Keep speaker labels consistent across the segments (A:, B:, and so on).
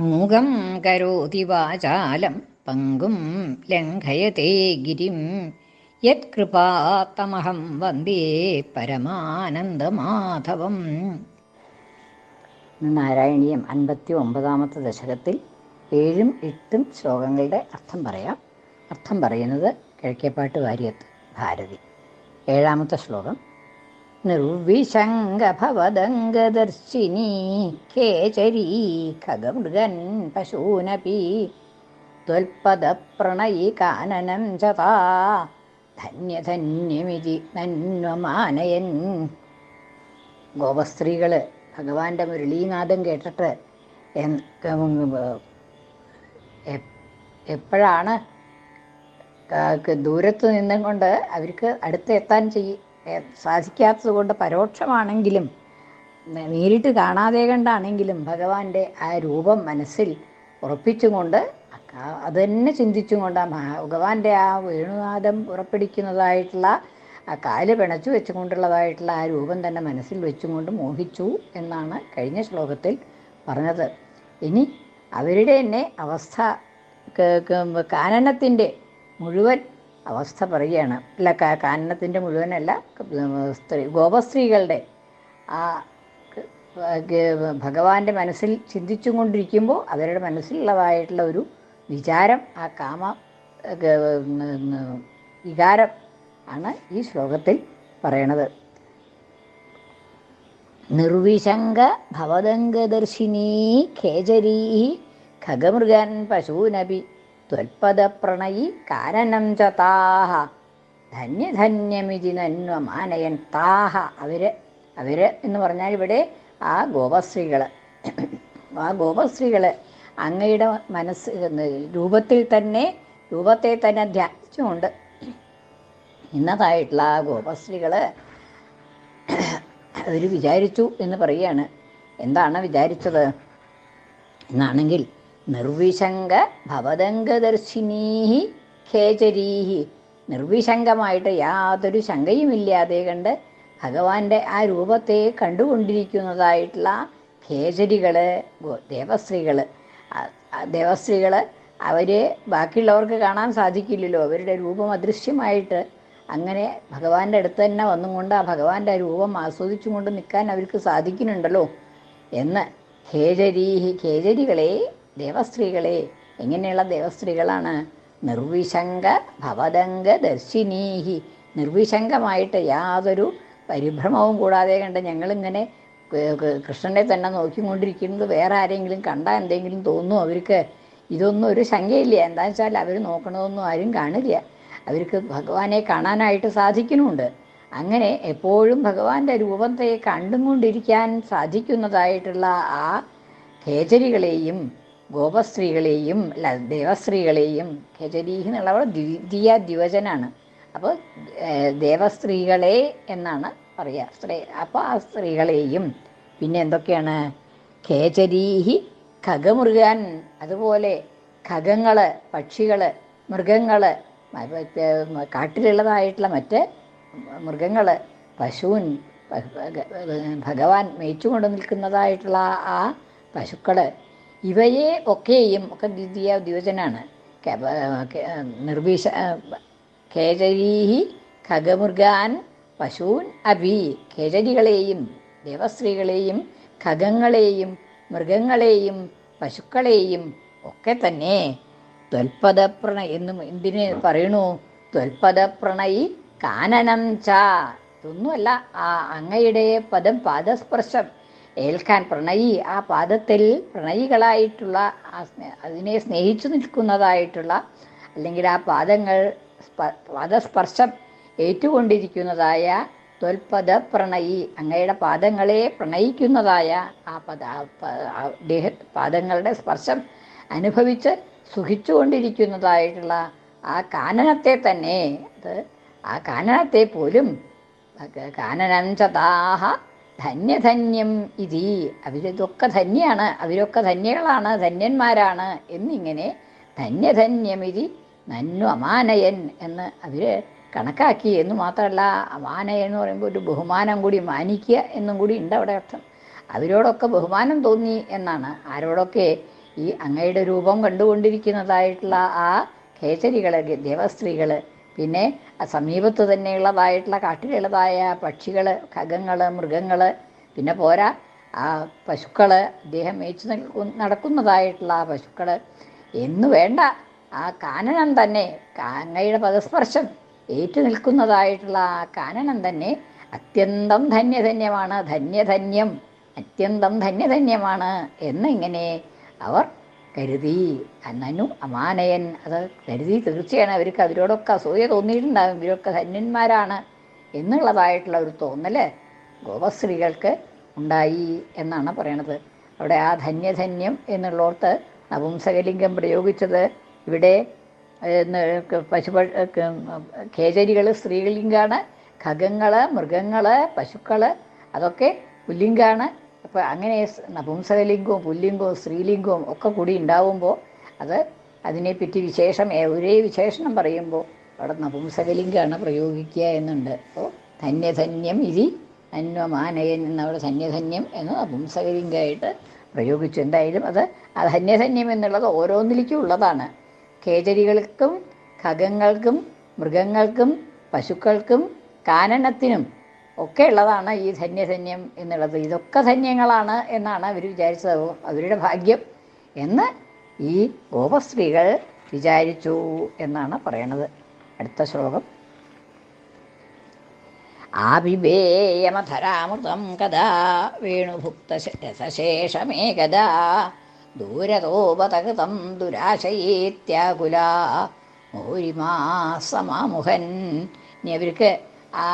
A: മൂകം കരോതി വാചാലം പങ്കും ലംഘയത്തെ ഗിരിം. യത്കൃപാത്തമഹം വന്ദേ പരമാനന്ദമാധവം. നാരായണീയം അൻപത്തി ഒമ്പതാമത്തെ ദശകത്തിൽ ഏഴും എട്ടും ശ്ലോകങ്ങളുടെ അർത്ഥം പറയാം. അർത്ഥം പറയുന്നത് കിഴക്കേപ്പാട്ട് വാര്യത്ത് ഭാരതി. ഏഴാമത്തെ ശ്ലോകം. നിർവിശങ്കഭവദംഗദർശിനി കേചരീ ഖഗമൃഗൻ പശൂനപി ത്വൽപദപ്രണയി കാനനം ചതാ ധന്യധന്യമിതി നന്വമാനയൻ. ഗോപസ്ത്രീകൾ ഭഗവാന്റെ മുരളീനാഥം കേട്ടിട്ട് എപ്പോഴാണ് ദൂരത്ത് നിന്നും കൊണ്ട് അവർക്ക് അടുത്ത് എത്താൻ ചെയ്യ സാധിക്കാത്തത് കൊണ്ട് പരോക്ഷമാണെങ്കിലും നേരിട്ട് കാണാതെ കണ്ടാണെങ്കിലും ഭഗവാന്റെ ആ രൂപം മനസ്സിൽ ഉറപ്പിച്ചുകൊണ്ട് അത് തന്നെ ചിന്തിച്ചും കൊണ്ട് ആ ഭഗവാന്റെ ആ വേണുനാദം ഉറപ്പിടിക്കുന്നതായിട്ടുള്ള ആ കാൽ പിണച്ചു വെച്ചുകൊണ്ടുള്ളതായിട്ടുള്ള ആ രൂപം തന്നെ മനസ്സിൽ വെച്ചുകൊണ്ട് മോഹിച്ചു എന്നാണ് കഴിഞ്ഞ ശ്ലോകത്തിൽ പറഞ്ഞത്. ഇനി അവരുടെ തന്നെ അവസ്ഥ കാനനത്തിന്റെ മുഴുവൻ അവസ്ഥ പറയുകയാണ്. അല്ല കാനനത്തിന്റെ മുഴുവനല്ല സ്ത്രീ ഗോപസ്ത്രീകളുടെ ആ ഭഗവാന്റെ മനസ്സിൽ ചിന്തിച്ചും കൊണ്ടിരിക്കുമ്പോൾ അവരുടെ മനസ്സിലുള്ളതായിട്ടുള്ള ഒരു വിചാരം ആ കാമ വികാരം ആണ് ഈ ശ്ലോകത്തിൽ പറയണത്. നിർവിശങ്ക ഭവദംഗദർശിനീ ഖേജരീ ഖഗമൃഗൻ പശൂനപി ത്വൽപദപ്രണയി കാനനം ച താഹ ധന്യധന്യമിതി നന്വമാനയൻ താഹ. അവർ അവർ എന്ന് പറഞ്ഞാൽ ഇവിടെ ആ ഗോപശ്രീകൾ ആ ഗോപശ്രീകൾ അങ്ങയുടെ മനസ്സ് രൂപത്തിൽ തന്നെ രൂപത്തെ തന്നെ ധ്യാനിച്ചുകൊണ്ട് ഇന്നതായിട്ടുള്ള ആ ഗോപശ്രീകൾ അവർ വിചാരിച്ചു എന്ന് പറയുകയാണ്. എന്താണ് വിചാരിച്ചത്? എന്നാണെങ്കിൽ നിർവിശങ്ക ഭവദംഗദർശിനീഹി ഖേചരീഹി. നിർവിശങ്കമായിട്ട് യാതൊരു ശങ്കയുമില്ലാതെ കണ്ട് ഭഗവാന്റെ ആ രൂപത്തെ കണ്ടുകൊണ്ടിരിക്കുന്നതായിട്ടുള്ള ഖേചരികൾ ദേവസ്ത്രീകൾ ദേവസ്ത്രീകൾ അവരെ ബാക്കിയുള്ളവർക്ക് കാണാൻ സാധിക്കില്ലല്ലോ. അവരുടെ രൂപം അദൃശ്യമായിട്ട് അങ്ങനെ ഭഗവാന്റെ അടുത്ത് തന്നെ വന്നും കൊണ്ട് ആ ഭഗവാന്റെ രൂപം ആസ്വദിച്ചുകൊണ്ട് നിൽക്കാൻ അവർക്ക് സാധിക്കുന്നുണ്ടല്ലോ എന്ന് ഖേജരീഹി ഖേജരികളെ ദേവസ്ത്രീകളെ എങ്ങനെയുള്ള ദേവസ്ത്രീകളാണ്? നിർവിശങ്ക ഭവദംഗ ദർശിനീഹി. നിർവിശങ്കമായിട്ട് യാതൊരു പരിഭ്രമവും കൂടാതെ കണ്ട് ഞങ്ങളിങ്ങനെ കൃഷ്ണനെ തന്നെ നോക്കിക്കൊണ്ടിരിക്കുന്നത് വേറെ ആരെങ്കിലും കണ്ടാൽ എന്തെങ്കിലും തോന്നും അവർക്ക്. ഇതൊന്നും ഒരു ശങ്കയില്ല. എന്താ വെച്ചാൽ അവർ നോക്കണതൊന്നും ആരും കാണില്ല. അവർക്ക് ഭഗവാനെ കാണാനായിട്ട് സാധിക്കുന്നുണ്ട്. അങ്ങനെ എപ്പോഴും ഭഗവാന്റെ രൂപത്തെ കണ്ടും കൊണ്ടിരിക്കാൻ സാധിക്കുന്നതായിട്ടുള്ള ആ ഖേചരികളെയും ഗോപസ്ത്രീകളെയും അല്ല ദേവസ്ത്രീകളെയും ഖേചരീഹി എന്നുള്ളവർ ദ്വിതീയ ദ്വിവചനാണ്. അപ്പോൾ ദേവസ്ത്രീകളെ എന്നാണ് പറയുക സ്ത്രീ അപ്പോൾ ആ സ്ത്രീകളെയും പിന്നെ എന്തൊക്കെയാണ്? ഖേചരീഹി ഖഗമൃഗാൻ അതുപോലെ ഖഗങ്ങൾ പക്ഷികൾ മൃഗങ്ങൾ കാട്ടിലുള്ളതായിട്ടുള്ള മറ്റ് മൃഗങ്ങൾ പശുവിൻ ഭഗവാൻ മേയിച്ചുകൊണ്ട് നിൽക്കുന്നതായിട്ടുള്ള ആ പശുക്കൾ ഇവയെ ഒക്കെയും ഒക്കെ ദ്വിതീയ ദ്വിവചനാണ്. നിർവിശ കേജരീഹി ഖഗമൃഗാൻ പശൂൻ അഭി കേജരികളെയും ദേവസ്ത്രീകളെയും ഖഗങ്ങളെയും മൃഗങ്ങളെയും പശുക്കളെയും ഒക്കെ തന്നെ ത്വൽപദപ്രണ എന്നും എന്തിനെ പറയണു? ത്വൽപദപ്രണയി കാനനം ച. ഇതൊന്നുമല്ല ആ അങ്ങയുടെ പദം പാദസ്പർശം. ഏൽക്കാൻ പ്രണയി ആ പാദത്തിൽ പ്രണയികളായിട്ടുള്ള ആ അതിനെ സ്നേഹിച്ചു നിൽക്കുന്നതായിട്ടുള്ള അല്ലെങ്കിൽ ആ പാദങ്ങൾ പാദസ്പർശം ഏറ്റുകൊണ്ടിരിക്കുന്നതായ ത്വൽപദ പ്രണയി അങ്ങയുടെ പാദങ്ങളെ പ്രണയിക്കുന്നതായ ആ പദ പാദങ്ങളുടെ സ്പർശം അനുഭവിച്ച് സുഖിച്ചുകൊണ്ടിരിക്കുന്നതായിട്ടുള്ള ആ കാനനത്തെ തന്നെ അത് ആ കാനനത്തെ പോലും കാനനം ചതാഹ ധന്യധന്യം ഇതി. അവരിതൊക്കെ ധന്യാണ് അവരൊക്കെ ധന്യകളാണ് ധന്യന്മാരാണ് എന്നിങ്ങനെ ധന്യധന്യമിതി നന്നു അമാനയൻ എന്ന് അവർ കണക്കാക്കി എന്ന് മാത്രമല്ല അമാനയൻ എന്ന് പറയുമ്പോൾ ഒരു ബഹുമാനം കൂടി മാനിക്കുക എന്നും കൂടി ഉണ്ട് അവിടെ അർത്ഥം. അവരോടൊക്കെ ബഹുമാനം തോന്നി എന്നാണ്. ആരോടൊക്കെ ഈ അങ്ങയുടെ രൂപം കണ്ടുകൊണ്ടിരിക്കുന്നതായിട്ടുള്ള ആ കേസരികൾ ദേവസ്ത്രീകൾ പിന്നെ സമീപത്ത് തന്നെയുള്ളതായിട്ടുള്ള കാട്ടിലുള്ളതായ പക്ഷികൾ ഖഗങ്ങൾ മൃഗങ്ങൾ പിന്നെ പോരാ ആ പശുക്കൾ അദ്ദേഹം മേച്ചു നടക്കുന്നതായിട്ടുള്ള ആ പശുക്കൾ എന്നു വേണ്ട ആ കാനനം തന്നെ കാങ്ങയുടെ പദസ്പർശം ഏറ്റു നിൽക്കുന്നതായിട്ടുള്ള ആ കാനനം തന്നെ അത്യന്തം ധന്യധന്യമാണ് ധന്യധന്യം അത്യന്തം ധന്യധന്യമാണ് എന്നിങ്ങനെ അവർ കരുതി. അന്നനു അമാനയൻ അത് കരുതി തീർച്ചയാണ് അവർക്ക് അവരോടൊക്കെ അസൂയ തോന്നിയിട്ടുണ്ടാകും ഇവരൊക്കെ ധന്യന്മാരാണ് എന്നുള്ളതായിട്ടുള്ള ഒരു തോന്നൽ ഗോപസ്ത്രീകൾക്ക് ഉണ്ടായി എന്നാണ് പറയണത്. അവിടെ ആ ധന്യധന്യം എന്നുള്ളോർത്ത് നപുംസകലിംഗം പ്രയോഗിച്ചത് ഇവിടെ പശു കേചരികൾ സ്ത്രീലിംഗാണ് ഖഗങ്ങൾ മൃഗങ്ങൾ പശുക്കൾ അതൊക്കെ പുല്ലിംഗാണ്. അപ്പോൾ അങ്ങനെ നപുംസകലിംഗവും പുല്ലിംഗവും സ്ത്രീലിംഗവും ഒക്കെ കൂടി ഉണ്ടാവുമ്പോൾ അത് അതിനെപ്പറ്റി വിശേഷം ഒരേ വിശേഷണം പറയുമ്പോൾ അവിടെ നപുംസകലിംഗമാണ് പ്രയോഗിക്കുക എന്നുണ്ട്. അപ്പോൾ ധന്യധന്യം ഇരി അന്വമാനയൻ എന്നവിടെ ധന്യധന്യം എന്ന് നപുംസകലിംഗമായിട്ട് പ്രയോഗിച്ചു. എന്തായാലും അത് ആ ധന്യധന്യം എന്നുള്ളത് ഓരോന്നിലേക്കും ഉള്ളതാണ്. കേചരികൾക്കും ഖഗങ്ങൾക്കും മൃഗങ്ങൾക്കും പശുക്കൾക്കും കാനനത്തിനും ഒക്കെ ഉള്ളതാണ് ഈ ധന്യധന്യം എന്നുള്ളത്. ഇതൊക്കെ ധന്യങ്ങളാണ് എന്നാണ് അവർ വിചാരിച്ചത്. അവരുടെ ഭാഗ്യം എന്ന് ഈ ഗോപസ്ത്രീകൾ വിചാരിച്ചു എന്നാണ് പറയണത്. അടുത്ത ശ്ലോകം. ആപിബേയമധരാമൃതം കഥാ വേണുഭുക്ത രസശേഷമേകദാ ദൂരതോപതകൃതം ദുരാശയേത്യാകുല മൗരിമാസമാമുഹൻ ഇനി അവർക്ക് ആ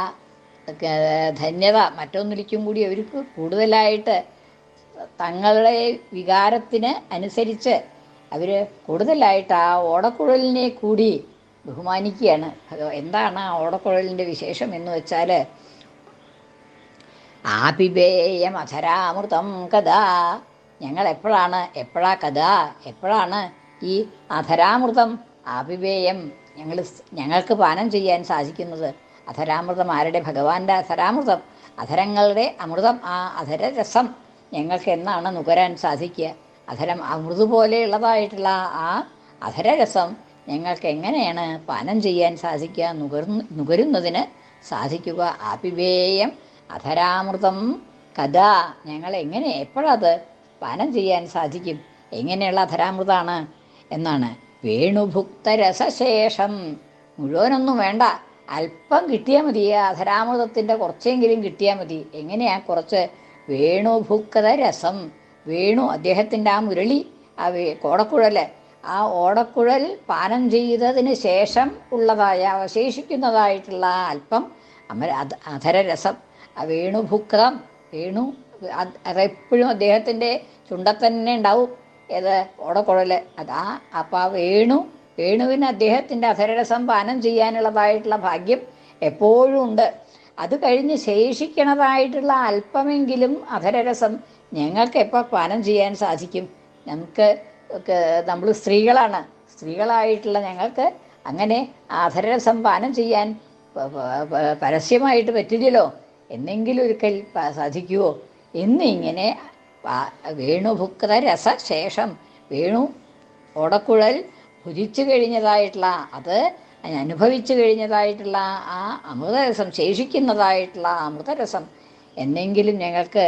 A: ധന്യത മറ്റൊന്നിലേക്കും കൂടി അവർക്ക് കൂടുതലായിട്ട് തങ്ങളുടെ വികാരത്തിന് അനുസരിച്ച് അവർ കൂടുതലായിട്ട് ആ ഓടക്കുഴലിനെ കൂടി ബഹുമാനിക്കുകയാണ്. എന്താണ് ആ ഓടക്കുഴലിന്റെ വിശേഷം എന്ന് വെച്ചാൽ ആപിബേയം അധരാമൃതം കഥാ ഞങ്ങൾ എപ്പോഴാണ് എപ്പോഴാ കഥ എപ്പോഴാണ് ഈ അധരാമൃതം ആപിബേയം ഞങ്ങൾ ഞങ്ങൾക്ക് പാനം ചെയ്യാൻ സാധിക്കുന്നത്? അധരാമൃതം ആരുടെ? ഭഗവാന്റെ അധരാമൃതം. അധരങ്ങളുടെ അമൃതം ആ അധര രസം ഞങ്ങൾക്ക് എന്നാണ് നുകരാൻ സാധിക്കുക? അധരം അമൃത് പോലെയുള്ളതായിട്ടുള്ള ആ അധരരസം ഞങ്ങൾക്ക് എങ്ങനെയാണ് പാനം ചെയ്യാൻ സാധിക്കുക? നുകർന്നു നുകരുന്നതിന് സാധിക്കുക. ആപിവേയം അധരാമൃതം കഥ. ഞങ്ങൾ എങ്ങനെ എപ്പോഴത് പാനം ചെയ്യാൻ സാധിക്കും? എങ്ങനെയുള്ള അധരാമൃതാണ്? എന്നാണ്. വേണുഭുക്തരസശേഷം. മുഴുവനൊന്നും വേണ്ട. അല്പം കിട്ടിയാൽ മതി. അധരാമൃതത്തിന്റെ കുറച്ചെങ്കിലും കിട്ടിയാൽ മതി. എങ്ങനെയാ? കുറച്ച് വേണുഭുക്ത രസം. വേണു അദ്ദേഹത്തിന്റെ ആ മുരളി ആ കോടക്കുഴൽ ആ ഓടക്കുഴൽ പാനം ചെയ്തതിന് ശേഷം ഉള്ളതായ അവശേഷിക്കുന്നതായിട്ടുള്ള അല്പം അമര അധ അധരരസം. ആ വേണുഭുക്തം വേണു അത് അതെപ്പോഴും അദ്ദേഹത്തിന്റെ ചുണ്ടത്തന്നെ ഉണ്ടാവും. ഏത്? ഓടക്കുഴൽ അതാ അപ്പം ആ വേണു വേണുവിന് അദ്ദേഹത്തിന്റെ അധരരസം പാനം ചെയ്യാനുള്ളതായിട്ടുള്ള ഭാഗ്യം എപ്പോഴും ഉണ്ട്. അത് കഴിഞ്ഞ് ശേഷിക്കണതായിട്ടുള്ള അല്പമെങ്കിലും അധരരസം ഞങ്ങൾക്ക് എപ്പോൾ പാനം ചെയ്യാൻ സാധിക്കും? നമുക്ക് നമ്മൾ സ്ത്രീകളാണ്. സ്ത്രീകളായിട്ടുള്ള ഞങ്ങൾക്ക് അങ്ങനെ അധരരസം പാനം ചെയ്യാൻ പരസ്യമായിട്ട് പറ്റില്ലല്ലോ. എന്നെങ്കിലും ഒരിക്കൽ സാധിക്കുമോ എന്നിങ്ങനെ വേണു വേണുഭുക്ത രസ ശേഷം വേണു ഓടക്കുഴൽ ഭുജിച്ചു കഴിഞ്ഞതായിട്ടുള്ള അത് അനുഭവിച്ചു കഴിഞ്ഞതായിട്ടുള്ള ആ അമൃതരസം ശേഷിക്കുന്നതായിട്ടുള്ള ആ അമൃതരസം എന്നെങ്കിലും ഞങ്ങൾക്ക്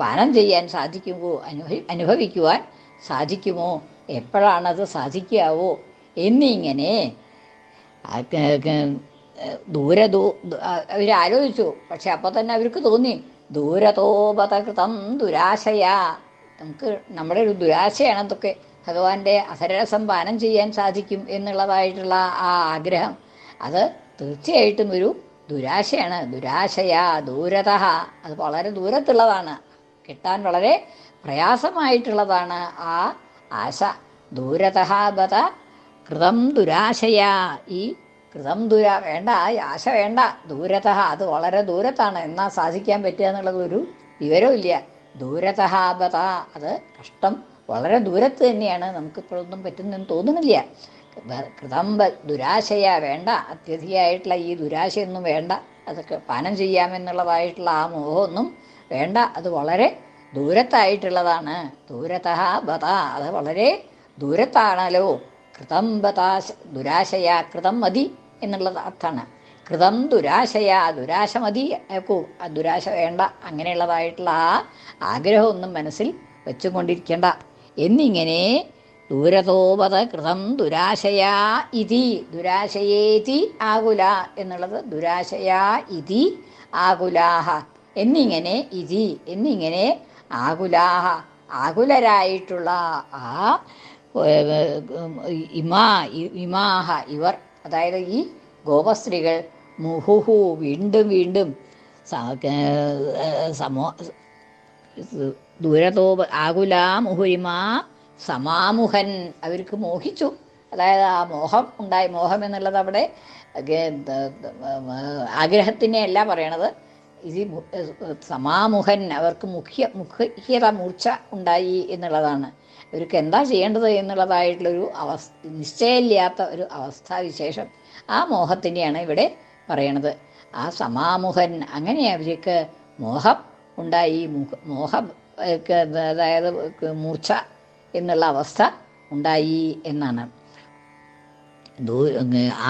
A: പാനം ചെയ്യാൻ സാധിക്കുമോ അനുഭവി അനുഭവിക്കുവാൻ സാധിക്കുമോ? എപ്പോഴാണത് സാധിക്കാവോ? എന്നിങ്ങനെ ദൂര ദൂ അവർ ആലോചിച്ചു. പക്ഷെ അപ്പോൾ തന്നെ അവർക്ക് തോന്നി ദൂരതോപതകൃതം ദുരാശയാ. നമുക്ക് നമ്മുടെ ഒരു ദുരാശയാണ് അതൊക്കെ ഭഗവാന്റെ അധരരസം ചെയ്യാൻ സാധിക്കും എന്നുള്ളതായിട്ടുള്ള ആ ആഗ്രഹം. അത് തീർച്ചയായിട്ടും ഒരു ദുരാശയാണ്. ദുരാശയാ ദൂരത. അത് വളരെ ദൂരത്തുള്ളതാണ്. കിട്ടാൻ വളരെ പ്രയാസമായിട്ടുള്ളതാണ് ആ ആശ. ദൂരത ബത കൃതം ദുരാശയാ. ഈ കൃതം ദുരാ വേണ്ട ആശ വേണ്ട. ദൂരത അത് വളരെ ദൂരത്താണ്. എന്നാൽ സാധിക്കാൻ പറ്റുക എന്നുള്ളത് ഒരു വിവരവും ദൂരത ബത അത് കഷ്ടം വളരെ തന്നെയാണ് നമുക്കിപ്പോഴൊന്നും പറ്റുന്നെന്ന് തോന്നുന്നില്ല. കൃതംബ കൃതം ദുരാശയ വേണ്ട അത്യധികമായിട്ടുള്ള ഈ ദുരാശയൊന്നും വേണ്ട. അതൊക്കെ പാനം ചെയ്യാമെന്നുള്ളതായിട്ടുള്ള ആ മോഹമൊന്നും വേണ്ട. അത് വളരെ ദൂരത്തായിട്ടുള്ളതാണ്. ദൂരത ബത അത് വളരെ ദൂരത്താണല്ലോ. കൃതം ബതാശ ദുരാശയ കൃതം മതി എന്നുള്ളത് അർത്ഥമാണ്. കൃതം ദുരാശയ ദുരാശ മതി ആക്കൂ ആ ദുരാശ വേണ്ട അങ്ങനെയുള്ളതായിട്ടുള്ള ആ ആഗ്രഹമൊന്നും മനസ്സിൽ വെച്ചുകൊണ്ടിരിക്കേണ്ട എന്നിങ്ങനെ ദൂരതോപത കൃതം ദുരാശയാ ഇതി ദുരാശയേതി ആകുല എന്നുള്ളത് ദുരാശയാ ഇതി ആകുലാഹ. എന്നിങ്ങനെ ഇതി എന്നിങ്ങനെ ആകുലാഹ. ആകുലരായിട്ടുള്ള ആ ഇമാ ഇമാഹ ഇവർ അതായത് ഈ ഗോപസ്ത്രീകൾ മുഹുഹു വീണ്ടും വീണ്ടും സമോ ദൂരതോ ആകുല മുഹുരിമാ സമാമുഹൻ അവർക്ക് മോഹിച്ചു. അതായത് ആ മോഹം ഉണ്ടായി. മോഹം എന്നുള്ളത് അവിടെ ആഗ്രഹത്തിനെ അല്ല പറയണത്. ഇത് സമാമുഖൻ. അവർക്ക് മുഖ്യ മുഖ്യത മൂർച്ച ഉണ്ടായി എന്നുള്ളതാണ്. അവർക്ക് എന്താ ചെയ്യേണ്ടത് എന്നുള്ളതായിട്ടുള്ളൊരു അവസ്ഥ നിശ്ചയമില്ലാത്ത ഒരു അവസ്ഥാവിശേഷം ആ മോഹത്തിനെയാണ് ഇവിടെ പറയണത്. ആ സമാമുഹൻ അങ്ങനെ അവർക്ക് മോഹം ഉണ്ടായി. മോഹം അതായത് മൂർച്ച എന്നുള്ള അവസ്ഥ ഉണ്ടായി എന്നാണ്.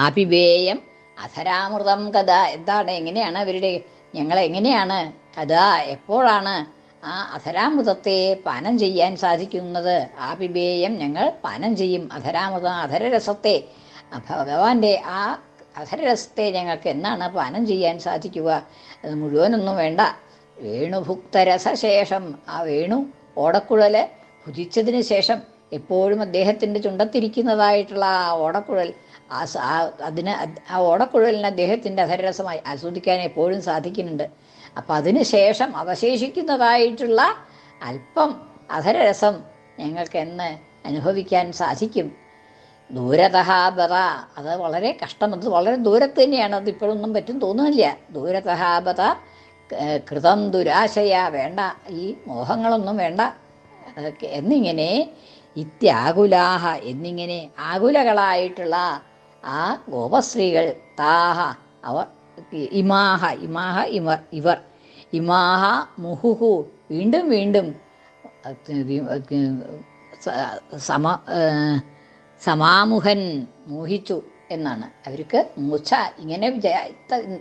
A: ആഭിവേയം അധരാമൃതം കഥ എന്താണ് എങ്ങനെയാണ് അവരുടെ ഞങ്ങൾ എങ്ങനെയാണ് കഥ എപ്പോഴാണ് ആ അധരാമൃതത്തെ പാനം ചെയ്യാൻ സാധിക്കുന്നത്? ആപിബേയം ഞങ്ങൾ പാനം ചെയ്യും അധരാമൃതം അധരരസത്തെ. ഭഗവാന്റെ ആ അധരരസത്തെ ഞങ്ങൾക്ക് എന്നാണ് പാനം ചെയ്യാൻ സാധിക്കുക? അത് മുഴുവനൊന്നും വേണ്ട. വേണുഭുക്തരസശേഷം. ആ വേണു ഓടക്കുഴൽ ഭുജിച്ചതിന് ശേഷം എപ്പോഴും അദ്ദേഹത്തിന്റെ ചുണ്ടത്തിരിക്കുന്നതായിട്ടുള്ള ആ ഓടക്കുഴൽ ആ അതിന് അത് ആ ഓടക്കുഴലിന് അദ്ദേഹത്തിന്റെ അധരരസമായി ആസ്വദിക്കാൻ എപ്പോഴും സാധിക്കുന്നുണ്ട്. അപ്പം അതിന് ശേഷം അവശേഷിക്കുന്നതായിട്ടുള്ള അല്പം അധരരസം ഞങ്ങൾക്ക് എന്ന് അനുഭവിക്കാൻ സാധിക്കും. ദൂരതഹാപത അത് വളരെ കഷ്ടം. അത് വളരെ ദൂരത്ത് തന്നെയാണ്. അത് ഇപ്പോഴൊന്നും പറ്റും തോന്നുന്നില്ല. ദൂരതഹ ബത ഏർ കൃതം ദുരാശയ വേണ്ട. ഈ മോഹങ്ങളൊന്നും വേണ്ട. എന്നിങ്ങനെ ഇത്യാകുലാഹ എന്നിങ്ങനെ ആകുലകളായിട്ടുള്ള ആ ഗോപശ്രീകൾ താഹ അവർ ഇമാഹ ഇമാഹ ഇവർ ഇവർ. ഇമാഹ മുഹുഹു വീണ്ടും വീണ്ടും സമ സമാമുഹൻ മോഹിച്ചു എന്നാണ്. അവർക്ക് മൂച്ച ഇങ്ങനെ വിചാ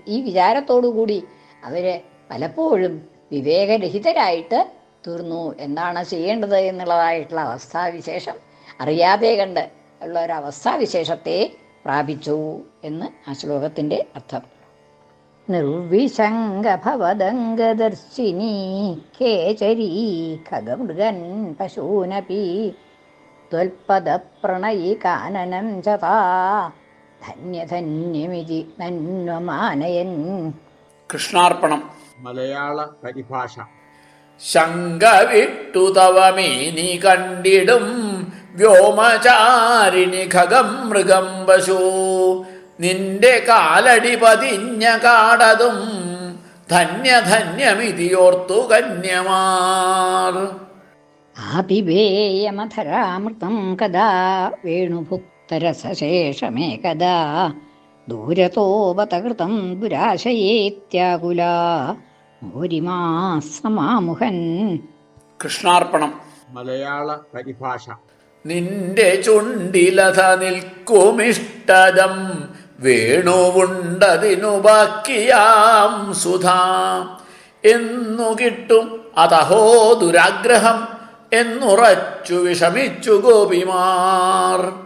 A: ഈ വിചാരത്തോടു കൂടി അവർ പലപ്പോഴും വിവേകരഹിതരായിട്ട് തീർന്നു. എന്താണ് ചെയ്യേണ്ടത് എന്നുള്ളതായിട്ടുള്ള അവസ്ഥാവിശേഷം അറിയാതെ കണ്ട് ഉള്ള ഒരു അവസ്ഥാവിശേഷത്തെ പ്രാപിച്ചു എന്ന് ആ ശ്ലോകത്തിന്റെ അർത്ഥം. നിർവിശങ്കഭവദംഗദർശിനി കേചരീ ഖഗമൃഗൻ പശൂനപി ത്വൽപദപ്രണയി കാനനം ചതാ ധന്യധന്യമിതി നന്വമാനയൻ.
B: കൃഷ്ണാർപ്പണം.
C: മലയാള പരിഭാഷ.
B: ശങ്ക വിട്ടു തവമേനി കണ്ടിടും വ്യോമചാരിണി ഖഗം മൃഗം പശു നിന്റെ കാലടി പതിഞ്ഞ കാടതും ധന്യധന്യമിതിയോർത്തു കന്യമാർ.
A: ആതിവേയമധരാമൃതം കഥാ വേണുഭുക്തരസശേഷമേകദാ ദൂരതോപതകൃതം ദുരാശയേത്യാകുലാ. മോരിമാ
B: കൃഷ്ണാർപ്പണം.
C: മലയാള പരിഭാഷ.
B: നിന്റെ ചുണ്ടിലത നിൽക്കുമിഷ്ടതം വേണുവുണ്ടതിനു ബാക്കിയാം സുധാ. എന്നു കിട്ടും അതഹോ ദുരാഗ്രഹം എന്നുറച്ചു വിഷമിച്ചു ഗോപിമാർ.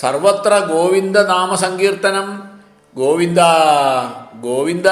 B: സർവത്ര ഗോവിന്ദ നാമസങ്കീർത്തനം. ഗോവിന്ദ ഗോവിന്ദ.